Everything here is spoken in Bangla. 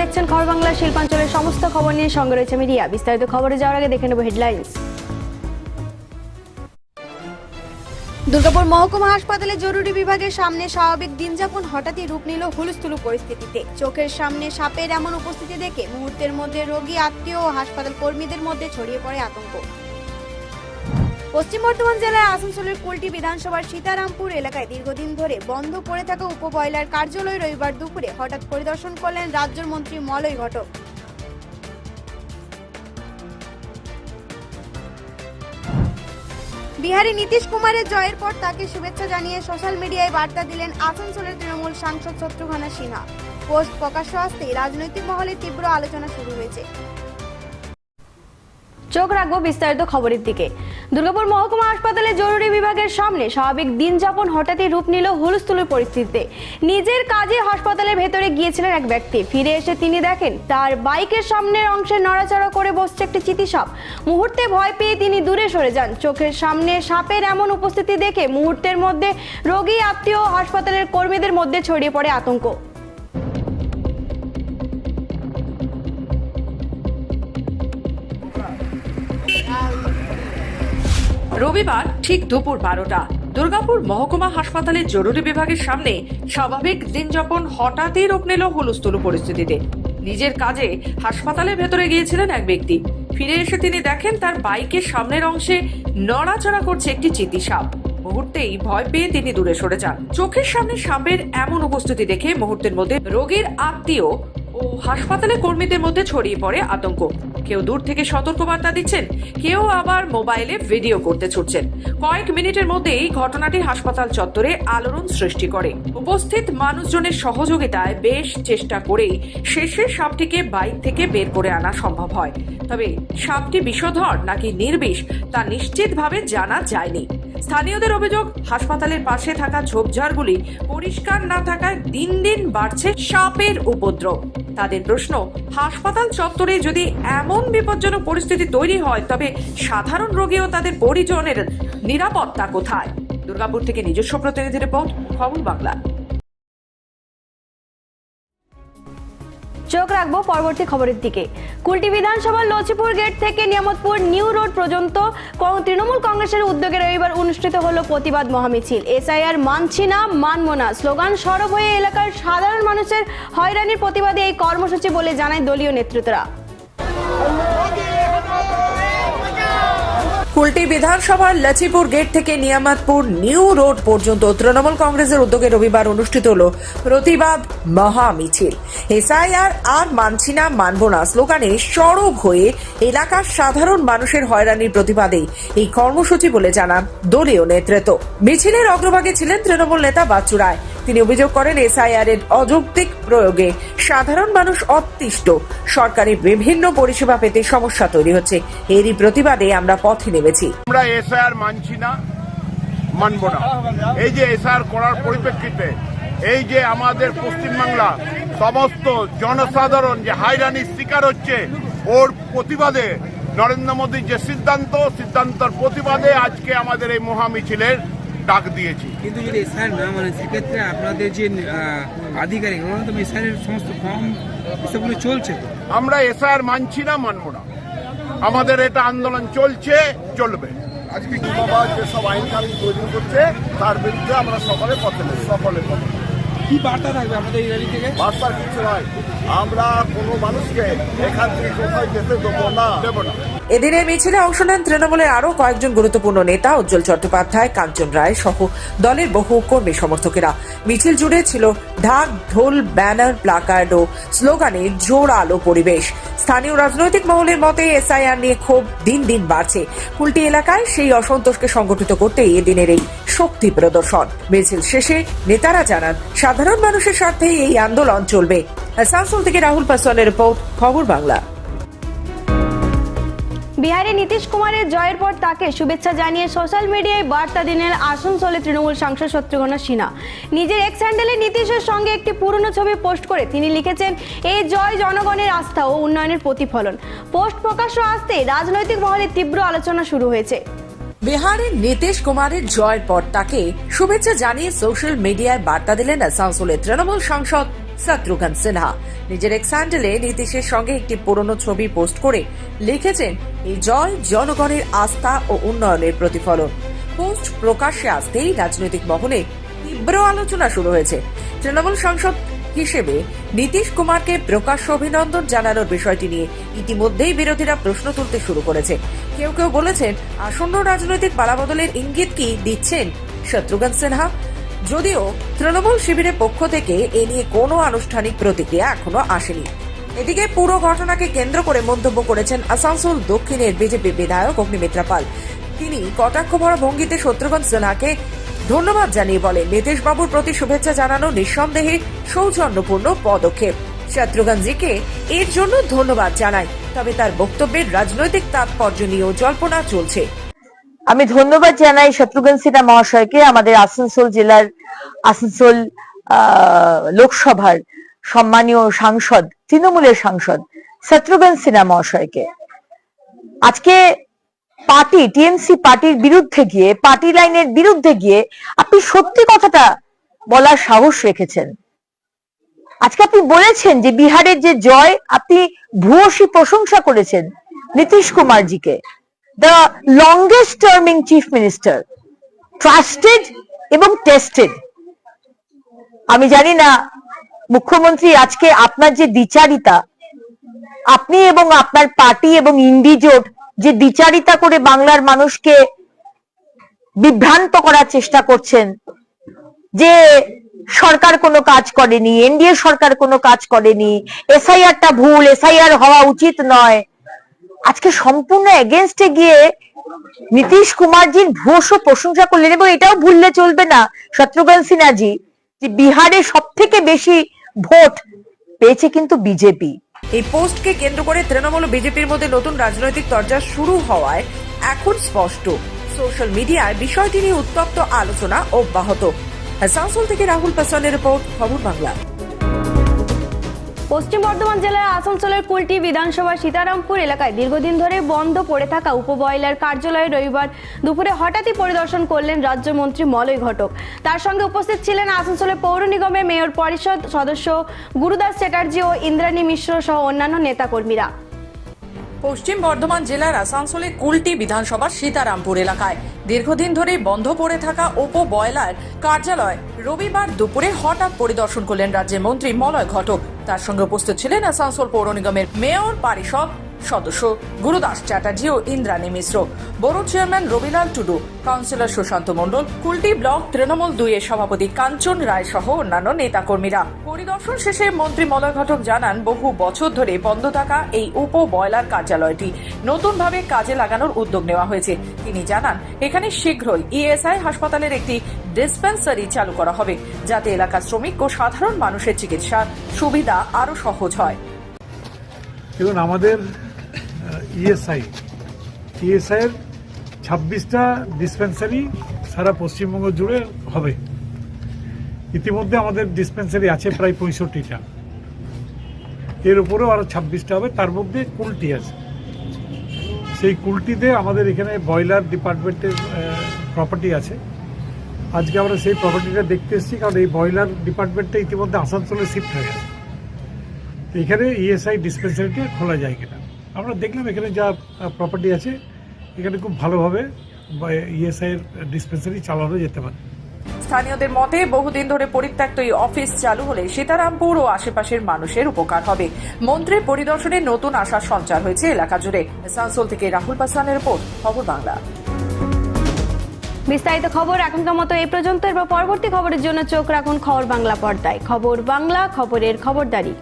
দেখছেন খবর বাংলার শিল্পাঞ্চলের সমস্ত খবর নিয়ে সঙ্গে রয়েছে মিডিয়া। বিস্তারিত খবরে যাওয়ার আগে দেখে নেব হেডলাইন্স। দুর্গাপুর মহকুমা হাসপাতালে জরুরি বিভাগের সামনে স্বাভাবিক দিনযাপন হঠাৎই রূপ নিল হুলস্থুলু পরিস্থিতিতে। চোখের সামনে সাপের এমন উপস্থিতি দেখে মুহূর্তের মধ্যে রোগী, আত্মীয় ও হাসপাতাল কর্মীদের মধ্যে ছড়িয়ে পড়ে আতঙ্ক। পশ্চিম বর্ধমান জেলার আসানসোলের কুলটি বিধানসভার সীতারামপুর এলাকায় দীর্ঘদিন ধরে বন্ধ পড়ে থাকা উপবয়লার কার্যালয় রবিবার দুপুরে হঠাৎ পরিদর্শন করলেন রাজ্যের মন্ত্রী মলয় ঘটক। বিহারে নীতিশ কুমারের জয়ের পর তাকে শুভেচ্ছা জানিয়ে সোশ্যাল মিডিয়ায় বার্তা দিলেন আসানসোলের তৃণমূল সাংসদ শত্রুঘ্না সিনহা। পোস্ট প্রকাশ্য আসতেই রাজনৈতিক মহলে তীব্র আলোচনা শুরু হয়েছে। চোখ রাখব বিস্তারিত খবরের দিকে। দুর্গাপুর মহকুমা হাসপাতালে জরুরি বিভাগের সামনে স্বাভাবিক দিন যাপন হঠাৎই রূপ নিল হুলস্থুলুর পরিস্থিতিতে। নিজের কাজে হাসপাতালের ভেতরে গিয়েছিলেন এক ব্যক্তি। ফিরে এসে তিনি দেখেন, তার বাইকের সামনের অংশে নড়াচড়া করে বসছে একটি চিতিসাপ মুহূর্তে ভয় পেয়ে তিনি দূরে সরে যান। চোখের সামনে সাপের এমন উপস্থিতি দেখে মুহূর্তের মধ্যে রোগী, আত্মীয়, হাসপাতালের কর্মীদের মধ্যে ছড়িয়ে পড়ে আতঙ্ক। রবিবার ঠিক দুপুর বারোটা। দুর্গাপুর মহকুমা হাসপাতালের জরুরি বিভাগের সামনে স্বাভাবিক দিনযাপন হঠাৎই রূপ নিল হুলস্থুলু পরিস্থিতিতে। নিজের কাজে হাসপাতালের ভেতরে গিয়েছিলেন এক ব্যক্তি। ফিরে এসে তিনি দেখেন তার বাইকের সামনের অংশে নড়াচড়া করছে একটি চিতি সাপ মুহূর্তেই ভয় পেয়ে তিনি দূরে সরে যান। চোখের সামনে সাপের এমন উপস্থিতি দেখে মুহূর্তের মধ্যে রোগীর আত্মীয় ও হাসপাতালে কর্মীদের মধ্যে ছড়িয়ে পড়ে আতঙ্ক। কেউ দূর থেকে সতর্কবার্তা দিচ্ছেন, কেউ আবার মোবাইলে ভিডিও করতে ছুটছেন। কয়েক মিনিটের মধ্যেই ঘটনাটি হাসপাতাল চত্বরে আলোড়ন সৃষ্টি করে। উপস্থিত মানুষজনের সহযোগিতায় বেশ চেষ্টা করেই শেষে সাপটিকে বাইক থেকে বের করে আনা সম্ভব হয়। তবে সাপটি বিষধর নাকি নির্বিষ তা নিশ্চিতভাবে জানা যায়নি। স্থানীয়দের অভিযোগ, হাসপাতালের পাশে থাকা ঝোপঝাড়গুলি পরিষ্কার না থাকায় দিন দিন বাড়ছে সাপের উপদ্রব। তাদের প্রশ্ন, হাসপাতাল চত্বরে যদি এমন বিপজ্জনক পরিস্থিতি তৈরি হয়, তবে সাধারণ রোগী ও তাদের পরিজনের নিরাপত্তা কোথায়? দুর্গাপুর থেকে নিজস্ব প্রতিনিধি রিপোর্ট খবর বাংলা। চোখ রাখব পরবর্তী খবরের দিকে। কুলটি বিধানসভার লচিপুর গেট থেকে নিয়ামতপুর নিউ রোড পর্যন্ত তৃণমূল কংগ্রেসের উদ্যোগে রবিবার অনুষ্ঠিত হলো প্রতিবাদ মহামিছিল। এসআইআর মানছি না, মানব না। স্লোগান সরব হয়ে এলাকার সাধারণ মানুষের হয়রানির প্রতিবাদে এই কর্মসূচি বলে জানায় দলীয় নেতৃত্বরা। কুলটি বিধানসভার লচিপুর গেট থেকে নিয়ামতপুর নিউ রোড পর্যন্ত তৃণমূল কংগ্রেসের উদ্যোগে রবিবার অনুষ্ঠিত হল প্রতিবাদ মহা মিছিল এসআইআর আর মানছি না, মানব না স্লোগানে সরব হয়ে এলাকার সাধারণ মানুষের হয়রানির প্রতিবাদে এই কর্মসূচি বলে জানান দলীয় নেতৃত্ব। মিছিলের অগ্রভাগে ছিলেন তৃণমূল নেতা বাচ্চু রায়। তিনি অভিযোগ করেন, এসআইআর এর অযৌক্তিক প্রয়োগে সাধারণ মানুষ অতিষ্ঠ। সরকারি বিভিন্ন পরিষেবা পেতে সমস্যা তৈরি হচ্ছে। এরই প্রতিবাদে আমরা পথে নেমেছি। আমরা এসআর মানছি না, মানব না। এই যে এসআর করার পরিপ্রেক্ষিতে, এই যে আমাদের পশ্চিমবাংলা সমস্ত জনসাধারণ যে হাইরানির শিকার হচ্ছে, ওর প্রতিবাদে নরেন্দ্র মোদীর যে সিদ্ধান্ত, সিদ্ধান্তর প্রতিবাদে আজকে আমাদের এই মহামিছিলের ডাক দিয়েছি। কিন্তু যদি এসআর না মানে সেক্ষেত্রে আপনাদের যে আধিকারিক ওনারা তো এসআরের সমস্ত ফর্ম এসবগুলো চলছে আমরা এসআর মানছি না মানবো না। আমাদের এটা আন্দোলন চলছে চলবে। আজকে যে যেসব আইন কানুন তৈরি করছে তার বিরুদ্ধে আমরা সকলে পথে নেই সকলে পথে। কি বার্তা থাকবে আমাদের এই র্যালি থেকে? বার্তার কিছু নয়। আমরা কোনো মানুষকে এখান থেকে কোথায় যেতে দেবো না দেবো না। এদিনের মিছিলে অংশ নেন তৃণমূলের আরও কয়েকজন গুরুত্বপূর্ণ নেতা উজ্জ্বল চট্টোপাধ্যায় কাঞ্চন রায় সহ দলের বহু কর্মী সমর্থকেরা। মিছিল জুড়ে ছিল ঢাক ঢোল ব্যানার প্লাকার্ড ও স্লোগানে জোরালো পরিবেশ। স্থানীয় রাজনৈতিক মহলের মতে এসআইআর নিয়ে ক্ষোভ দিন দিন বাড়ছে। কুলটি এলাকায় সেই অসন্তোষকে সংগঠিত করতে এদিনের এই শক্তি প্রদর্শন। মিছিল শেষে নেতারা জানান সাধারণ মানুষের স্বার্থে এই আন্দোলন চলবে। আসানসোল থেকে রাহুল পাসওয়ানের রিপোর্ট, খবর বাংলা। বিহারে নীতিশ কুমারের জয়ের পর তাকে শুভেচ্ছা জানিয়ে সোশ্যাল মিডিয়ায় বার্তা দিলেন আসানসোলে তৃণমূল সাংসদ শত্রুঘ্না সিনহা। নিজের এক্স হ্যান্ডেলে নীতিশের সঙ্গে একটি পুরনো ছবি পোস্ট করে তিনি লিখেছেন, এই জয় জনগণের আস্থা ও উন্নয়নের প্রতিফলন। পোস্ট প্রকাশ্য আসতে রাজনৈতিক মহলে তীব্র আলোচনা শুরু হয়েছে। বিহারের নীতিশ কুমারের জয়ের পর তাকে শুভেচ্ছা জানিয়ে সোশ্যাল মিডিয়ায় বার্তা দিলেন আসানসোলের তৃণমূল সাংসদ শত্রুঘ্ন সিনহা। নিজের এক স্যান্ডেলে নীতিশের সঙ্গে একটি পুরনো ছবি পোস্ট করে লিখেছেন এই জয় জনগণের আস্থা ও উন্নয়নের প্রতিফলন। পোস্ট প্রকাশ্যে আসতেই রাজনৈতিক মহলে তীব্র আলোচনা শুরু হয়েছে। তৃণমূল সাংসদ হিসেবে নীতিশ কুমারকে প্রকাশ্য অভিনন্দন জানানোর বিষয়টি নিয়ে ইতিমধ্যেই বিরোধীরা প্রশ্ন তুলতে শুরু করেছে। কেউ কেউ বলেছেন, আসন্ন রাজনৈতিক পালাবদলের ইঙ্গিত কি দিচ্ছেন শত্রুঘ্ন সিনহা? যদিও তৃণমূল শিবিরের পক্ষ থেকে এ নিয়ে কোনো আনুষ্ঠানিক প্রতিক্রিয়া এখনও আসেনি। এদিকে পুরো ঘটনাকে কেন্দ্র করে মন্তব্য করেছেন আসানসোল দক্ষিণের বিজেপি বিধায়ক অগ্নিমিত্রা পাল। তিনি কটাক্ষ ভরা ভঙ্গিতে শত্রুঘ্ন সিনহাকে ধন্যবাদ জানিয়ে বলেন নীতিশ বাবুর প্রতি শুভেচ্ছা জানানো নিঃসন্দেহে সৌজন্যপূর্ণ পদক্ষেপ। শত্রুঘ্নজিকে এর জন্য ধন্যবাদ জানাই, তবে তার বক্তব্যের রাজনৈতিক তাৎপর্য নিয়েও জল্পনা চলছে। আমি ধন্যবাদ জানাই শত্রুঘ্ন সিনহা মহাশয়কে, আমাদের আসানসোল জেলার আসানসোল লোকসভার সম্মানীয় সাংসদ, তৃণমূলের সাংসদ শত্রুঘ্ন সিনহা মহাশয়কে। আজকে পার্টি, টিএমসি পার্টির বিরুদ্ধে গিয়ে, পার্টি লাইনের বিরুদ্ধে গিয়ে আপনি সত্যি কথাটা বলার সাহস রেখেছেন। আজকে আপনি বলেছেন যে বিহারের যে জয়, আপনি ভূয়সী প্রশংসা করেছেন Nitish কুমারজিকে। The longest terming chief minister trusted এবং টেস্টেড আমি জানি না, মুখ্যমন্ত্রী, আজকে আপনার যে দ্বিচারিতা, আপনি এবং আপনার পার্টি এবং ইন্ডিজোট যে দ্বিচারিতা করে বাংলার মানুষকে বিভ্রান্ত করার চেষ্টা করছেন, যে সরকার কোনো কাজ করেনি, এনডিএ সরকার কোনো কাজ করেনি, এসআইআরটা ভুল, এসআইআর হওয়া উচিত নয়। আজকে সম্পূর্ণ এগেনস্টে গিয়ে নীতিশ কুমারজির ভূয়স প্রশংসা করলেন এবং এটাও ভুললে চলবে না। শত্রুঘ্ন সিনহাজি, যে বিহারে সব থেকে বেশি ভোট পেয়েছে কিন্তু বিজেপি। এই পোস্টকে কেন্দ্র করে তৃণমূল ও বিজেপির মধ্যে নতুন রাজনৈতিক তরজা শুরু হওয়ায় এখন স্পষ্ট। সোশ্যাল মিডিয়ায় বিষয়টি নিয়ে উত্তপ্ত আলোচনা অব্যাহত। আসানসোল থেকে রাহুল পাসওয়ানের রিপোর্ট, খবর বাংলা। পশ্চিম বর্ধমান জেলার আসানসোলের কুলটি বিধানসভা সীতারামপুর এলাকায় দীর্ঘদিন ধরে বন্ধ পড়ে থাকা উপবয়লার কার্যালয়ে রবিবার দুপুরে হঠাৎই পরিদর্শন করলেন রাজ্যমন্ত্রী মলয় ঘটক। তার সঙ্গে উপস্থিত ছিলেন আসানসোলের পৌর নিগমের মেয়র পরিষদ সদস্য গুরুদাস চ্যাটার্জি ও ইন্দ্রাণী মিশ্র সহ অন্যান্য নেতাকর্মীরা। পশ্চিম বর্ধমান জেলার আসানসোলে কুলটি বিধানসভা সীতারামপুর এলাকায় দীর্ঘদিন ধরে বন্ধ পড়ে থাকা ওপো বয়লার কার্যালয় রবিবার দুপুরে হঠাৎ পরিদর্শন করলেন রাজ্যের মন্ত্রী মলয় ঘটক। তার সঙ্গে উপস্থিত ছিলেন আসানসোল পৌর নিগমের মেয়র পরিষদ সদস্য গুরুদাস চ্যাটার্জি ও ইন্দ্রাণী মিশ্র। বড় chairman Rabilal Tudu, councillor Sushanta Mondal Kulti block Trinamool দুইয়ের সভাপতি কাঞ্চন রায় সহ অন্যান্য নেতাকর্মীরা। পরিদর্শন শেষে মন্ত্রী মলয় ঘটক জানান, বহু বছর ধরে বন্ধ থাকা এই উপ বয়লার কার্যালয়টি নতুনভাবে কাজে লাগানোর উদ্যোগ নেওয়া হয়েছে। তিনি জানান, এখানে শীঘ্রই ইএসআই হাসপাতালের একটি ডিসপেন্সারি চালু করা হবে, যাতে এলাকার শ্রমিক ও সাধারণ মানুষের চিকিৎসা সুবিধা আরও সহজ হয়। দেখুন, আমাদের ইএসআই ইএসআইয়ের ছাব্বিশটা ডিসপেন্সারি সারা পশ্চিমবঙ্গ জুড়ে হবে। ইতিমধ্যে আমাদের ডিসপেন্সারি আছে প্রায় পঁয়ষট্টিটা। এর উপরেও আরও ছাব্বিশটা হবে, তার মধ্যে কুলটি আছে। সেই কুলটিতে আমাদের এখানে ব্রয়লার ডিপার্টমেন্টের প্রপার্টি আছে। আজকে আমরা সেই প্রপার্টিটা দেখতে এসেছি, কারণ এই ব্রয়লার ডিপার্টমেন্টটা ইতিমধ্যে আসানসোলে শিফট হয়ে গেছে। এখানে ইএসআই ডিসপেন্সারিটা খোলা যায় কিনা। আমরা দেখলাম এখানে যা প্রপার্টি আছে এখানে খুব ভালোভাবে ইএসআই এর ডিসপেন্সারি চালানো যেতে পারে। স্থানীয়দের মতে বহুদিন ধরে পরিত্যক্ত এই অফিস চালু হলে সীতারামপুর ও আশেপাশের মানুষের উপকার হবে। মন্ত্রীর পরিদর্শনে নতুন আশার সঞ্চার হয়েছে এলাকা জুড়ে। আসানসোল থেকে রাহুল পাসওয়ানের রিপোর্ট খবর বাংলা। বিস্তারিত খবর এখনকার মতো এই পর্যন্ত। এরপর পরবর্তী খবরের জন্য চোখ রাখুন খবর বাংলা পর্দায়। খবর বাংলা খবরের খবরদারি।